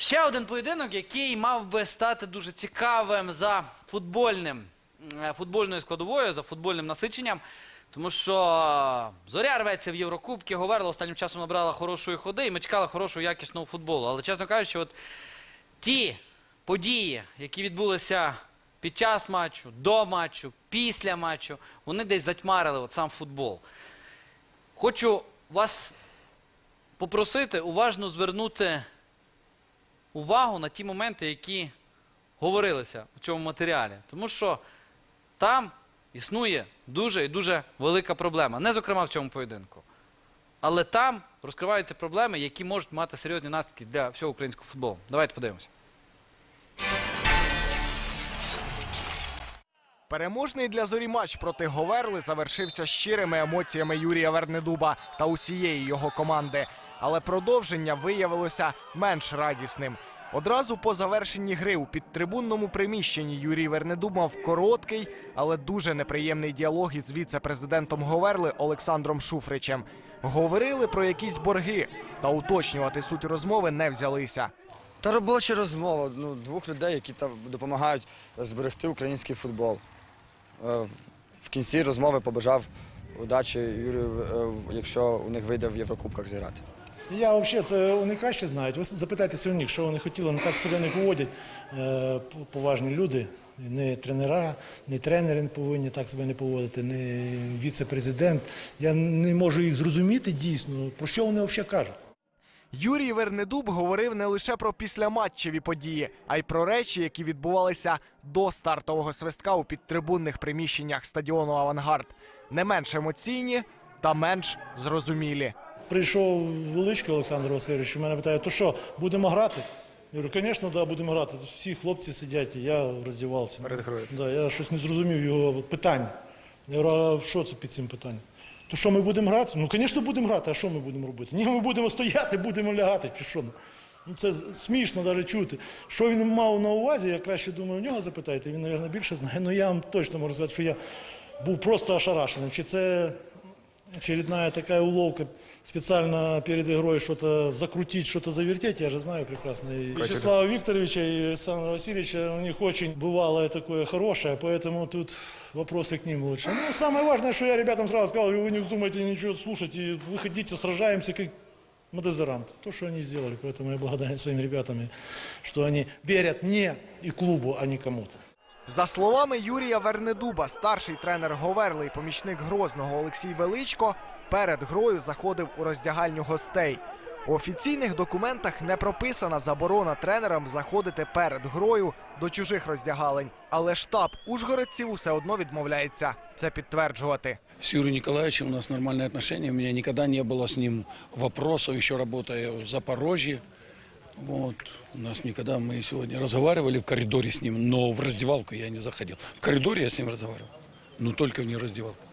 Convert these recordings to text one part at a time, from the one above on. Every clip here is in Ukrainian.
Ще один поєдинок, який мав би стати дуже цікавим за футбольним, е, футбольною складовою, за футбольним насиченням. Тому що зоря рветься в Єврокубки, Говерла останнім часом набрала хорошої ходи, і ми чекали хорошого якісного футболу. Але, чесно кажучи, от ті події, які відбулися під час матчу, до матчу, після матчу, вони десь затьмарили от сам футбол. Хочу вас попросити уважно звернути увагу на ті моменти, які говорилися у цьому матеріалі. Тому що там існує дуже і дуже велика проблема. Не зокрема в цьому поєдинку. Але там розкриваються проблеми, які можуть мати серйозні наслідки для всього українського футболу. Давайте подивимося. Переможний для зорі матч проти Говерли завершився щирими емоціями Юрія Вернедуба та усієї його команди. Але продовження виявилося менш радісним. Одразу по завершенні гри у підтрибунному приміщенні Юрій Вернедуб мав короткий, але дуже неприємний діалог із віце-президентом Говерли Олександром Шуфричем. Говорили про якісь борги, та уточнювати суть розмови не взялися. Та робоча розмова ну, двох людей, які там допомагають зберегти український футбол. Е, В кінці розмови побажав удачі Юрію, е, якщо у них вийде в Єврокубках зіграти. Я взагалі, це вони краще знають. Ви запитайтеся у них, що вони хотіли, вони так себе не поводять. Е, поважні люди, не тренера, не тренери не повинні так себе не поводити, не віце-президент. Я не можу їх зрозуміти дійсно, про що вони взагалі кажуть. Юрій Вернедуб говорив не лише про післяматчеві події, а й про речі, які відбувалися до стартового свистка у підтрибунних приміщеннях стадіону Авангард. Не менш емоційні та менш зрозумілі. Прийшов величко Олександр Васильович, у мене питає, то що, будемо грати? Я говорю, звісно, да, будемо грати. Тут всі хлопці сидять, і я роздівався. Да, я щось не зрозумів його питання. Я говорю, а що це під цим питанням? То що ми будемо грати? Ну, звісно, будемо грати, а що ми будемо робити? Ні, ми будемо стояти, будемо лягати, чи що? Ну, це смішно навіть чути. Що він мав на увазі, я краще думаю, у нього запитайте, він, мабуть, більше знає. Ну я вам точно можу сказати, що я був просто ошарашений. Чи це очередная такая уловка специально перед игрой что-то закрутить, что-то завертеть, я же знаю прекрасно. И Вячеслава Викторовича и Александра Васильевича, у них очень бывалое такое хорошее, поэтому тут вопросы к ним лучше. Ну, самое важное, что я ребятам сразу сказал, вы не вздумайте ничего слушать, и выходите, сражаемся, как Мадезарант. То, что они сделали, поэтому я благодарен своим ребятам, что они верят мне и клубу, а не кому-то. За словами Юрія Вернедуба, старший тренер Говерли і помічник Грозного Олексій Величко перед грою заходив у роздягальню гостей. У офіційних документах не прописана заборона тренерам заходити перед грою до чужих роздягалень, але штаб ужгородців усе одно відмовляється це підтверджувати. С Юрием Николаевичем у нас нормальные отношения. У меня никогда не было с ним вопросов, еще работая в Запорожье. Вот. У нас никогда мы сегодня разговаривали в коридоре с ним, но в раздевалку я не заходил. В коридоре я с ним разговаривал, но только не в раздевалку.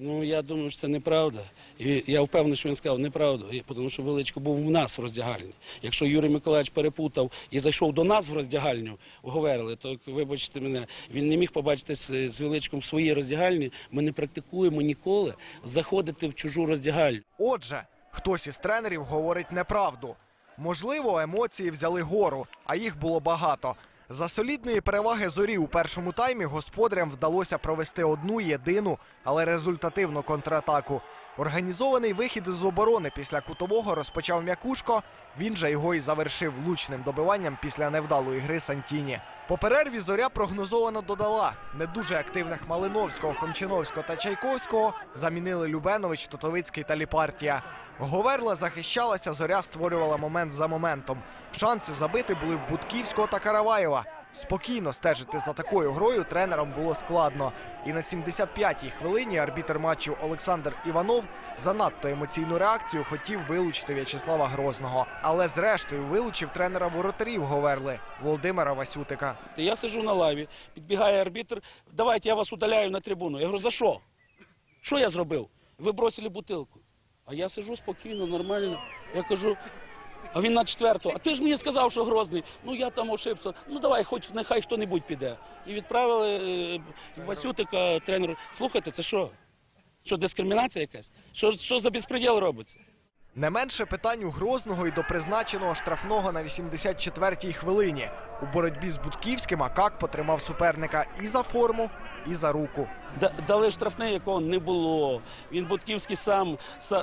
Ну, я думаю, що це неправда. І я впевнений, що він сказав неправду, тому що Величко був у нас в роздягальні. Якщо Юрій Миколаївич перепутав і зайшов до нас в роздягальню, говорили, то вибачте мене, він не міг побачити з, з Величком в своїй роздягальні. Ми не практикуємо ніколи заходити в чужу роздягальню. Отже, хтось із тренерів говорить неправду. Можливо, емоції взяли гору, а їх було багато. За солідної переваги зорі у першому таймі господарям вдалося провести одну єдину, але результативну контратаку. Організований вихід із оборони після кутового розпочав м'якушко. Він же його і завершив влучним добиванням після невдалої гри Сантіні. По перерві зоря прогнозовано додала. Не дуже активних Малиновського, Хомчиновського та Чайковського замінили Любенович, Тотовицький та Ліпартія. Говерла захищалася, зоря створювала момент за моментом. Шанси забити були в Будківського та Караваєва. Спокійно стежити за такою грою тренерам було складно. І на 75-й хвилині арбітер матчу Олександр Іванов занадто емоційну реакцію хотів вилучити В'ячеслава Грозного. Але зрештою вилучив тренера воротарів Говерли Володимира Васютика. Я сижу на лаві, підбігає арбітр, давайте я вас удаляю на трибуну. Я говорю, за що? Що я зробив? Ви бросили бутилку. А я сижу спокійно, нормально. Я кажу, а він на четверту. А ти ж мені сказав, що грозний. Ну я там ошибся. Ну давай, хоч нехай хто-небудь піде. І відправили е, Васютика тренеру. Слухайте, це що? Що дискримінація якась? Що, що за безпреділ робиться? Не менше питань у Грозного і до призначеного штрафного на 84-й хвилині. У боротьбі з Будківським Акак потримав суперника і за форму, і за руку. Дали штрафне, якого не було. Він Будківський сам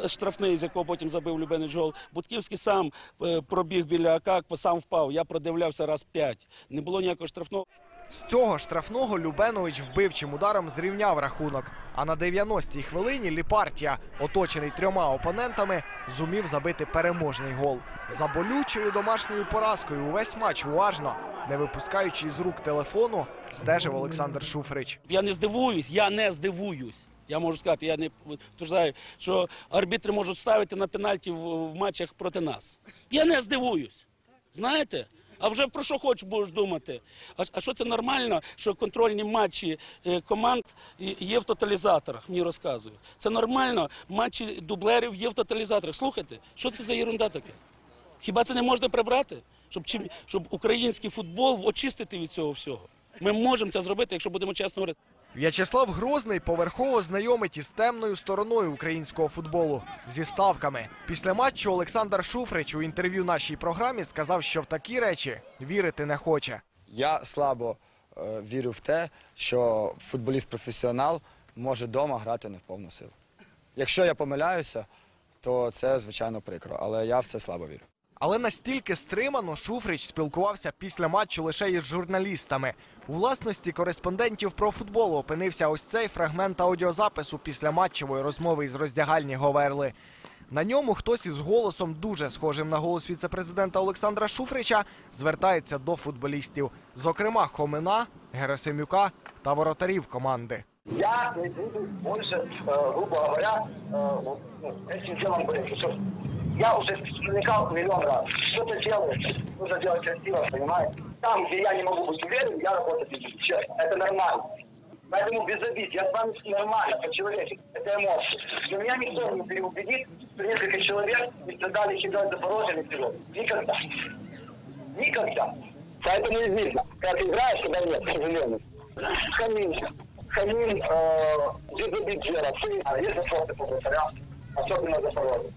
штрафний, з якого потім забив Любенич гол. Будківський сам е, пробіг біля Акак, сам впав. Я продивлявся раз п'ять. Не було ніякого штрафного. З цього штрафного Любенович вбивчим ударом зрівняв рахунок. А на 90-й хвилині Ліпартія, оточений трьома опонентами, зумів забити переможний гол. За болючою домашньою поразкою увесь матч уважно, не випускаючи з рук телефону, стежив Олександр Шуфрич. Я не здивуюсь, я не здивуюсь. Я можу сказати, я не підтверджую, що арбітри можуть ставити на пенальті в, в матчах проти нас. Я не здивуюсь. Знаєте? А вже про що хочеш будеш думати? А, а що це нормально, що контрольні матчі е, команд є в тоталізаторах, мені розказують. Це нормально, матчі дублерів є в тоталізаторах. Слухайте, що це за ерунда таке? Хіба це не можна прибрати? Щоб, чим, щоб український футбол очистити від цього всього. Ми можемо це зробити, якщо будемо чесно говорити. В'ячеслав Грозний поверхово знайомить із темною стороною українського футболу зі ставками. Після матчу Олександр Шуфрич у інтерв'ю нашій програмі сказав, що в такі речі вірити не хоче. Я слабо е, вірю в те, що футболіст-професіонал може вдома грати не в повну силу. Якщо я помиляюся, то це звичайно прикро, але я в це слабо вірю. Але настільки стримано Шуфрич спілкувався після матчу лише із журналістами. У власності кореспондентів про футбол опинився ось цей фрагмент аудіозапису після матчевої розмови із роздягальні Говерли. На ньому хтось із голосом дуже схожим на голос віцепрезидента Олександра Шуфрича звертається до футболістів, зокрема Хомина, Герасимюка та воротарів команди. Я не буду больше, э, грубо говоря, э, вот, ну, этим делом говорить. Что я уже намекал миллион раз. Что-то делаешь, нужно делать красиво, понимаете? Там, где я не могу быть уверен, я работать не буду. Честно, это нормально. Поэтому без обид, я с вами нормально, по-человечески, это эмоции. Но меня никто не переубедит, что несколько человек не страдали чемпионат Запорожья на. Никогда. Никогда. Поэтому не видно, как играешь, когда нет, к сожалению. Хамин, Хамин, э, Дидобиджера, а есть вопросы по особенно Запорожье.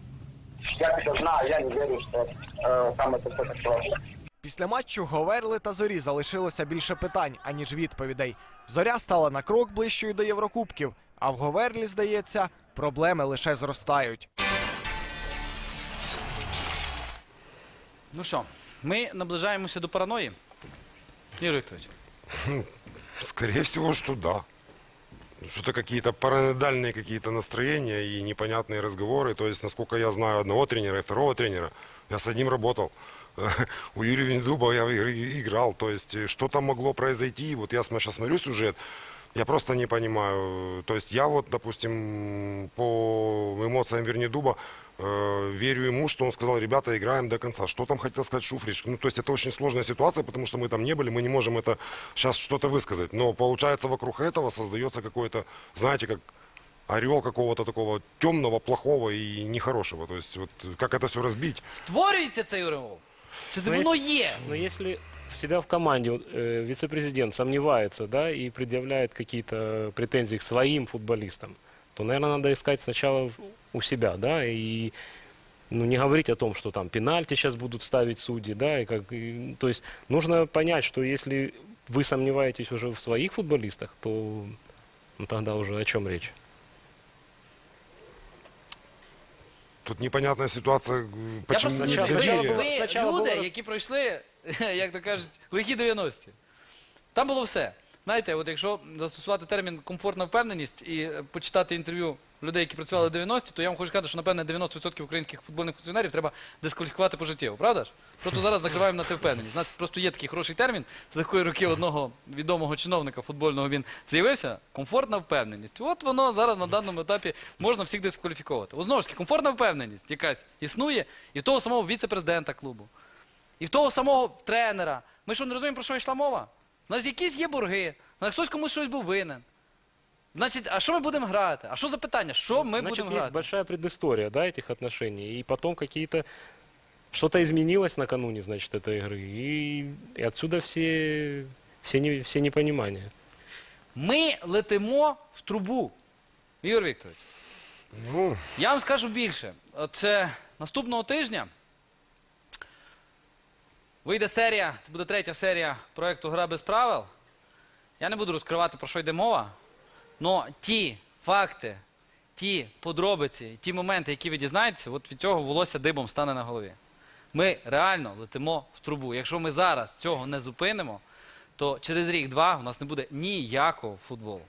Я это знаю, я не верю, что э, там это все так просто. Після матчу Говерли та Зорі залишилося більше питань, аніж відповідей. Зоря стала на крок ближчою до Єврокубків, а в Говерлі, здається, проблеми лише зростають. Ну що, ми наближаємося до параної. Ігор Вікторович. Скорее всего, что да. Что-то какие-то параноидальные какие-то настроения и непонятные разговоры. То есть, насколько я знаю одного тренера и второго тренера, я с одним работал. У Юрия Виндуба я играл. То есть, что там могло произойти? Вот я сейчас смотрю сюжет, я просто не понимаю. То есть, я вот, допустим, по эмоциям Вернедуба э, верю ему, что он сказал, ребята, играем до конца. Что там хотел сказать Шуфрич? Ну, то есть, это очень сложная ситуация, потому что мы там не были, мы не можем это сейчас что-то высказать. Но получается, вокруг этого создается какой-то, знаете, как орел какого-то такого темного, плохого и нехорошего. То есть, вот как это все разбить? Створюється цей ореол? Чи це Ну, воно є? Но если себя в команде э, вице-президент сомневается, да, и предъявляет какие-то претензии к своим футболистам, то, наверное, надо искать сначала в- у себя, да, и ну, не говорить о том, что там пенальти сейчас будут ставить судьи, да, и как, и, то есть нужно понять, что если вы сомневаетесь уже в своих футболистах, то ну, тогда уже о чем речь? Тут непонятная ситуация. э, Я Почему просто Сначала- не сначала Ви спочатку люди, було- які пройшли, як то кажуть, лихі 90-ті. Там було все. Знаєте, от якщо застосувати термін комфортна впевненість і е, почитати інтерв'ю людей, які працювали в 90-ті, то я вам хочу сказати, що напевне 90% українських футбольних функціонерів треба дискваліфікувати пожиттєво, правда ж? Просто зараз закриваємо на це впевненість. У нас просто є такий хороший термін з легкої руки одного відомого чиновника футбольного. Він з'явився комфортна впевненість. От воно зараз на даному етапі можна всіх дискваліфіковувати. О, знову ж таки, комфортна впевненість якась існує і того самого віце-президента клубу, і в того самого тренера. Ми що не розуміємо, про що йшла мова? Значить, якісь є борги, значить, хтось комусь щось був винен. Значить, а що ми будемо грати? А що за питання? Що ми Значит, будемо есть грати? большая предыстория, да, этих отношений, и потом какие-то что-то изменилось накануне, значит, этой игры, и, и отсюда все, все, не, все непонимания. Ми летимо в трубу. Ігор Вікторович, Ну, я вам скажу більше. Це наступного тижня вийде серія, це буде третя серія проєкту Гра без правил. Я не буду розкривати, про що йде мова. але ті факти, ті подробиці, ті моменти, які ви дізнаєтеся, от від цього волосся дибом стане на голові. Ми реально летимо в трубу. Якщо ми зараз цього не зупинимо, то через рік-два у нас не буде ніякого футболу.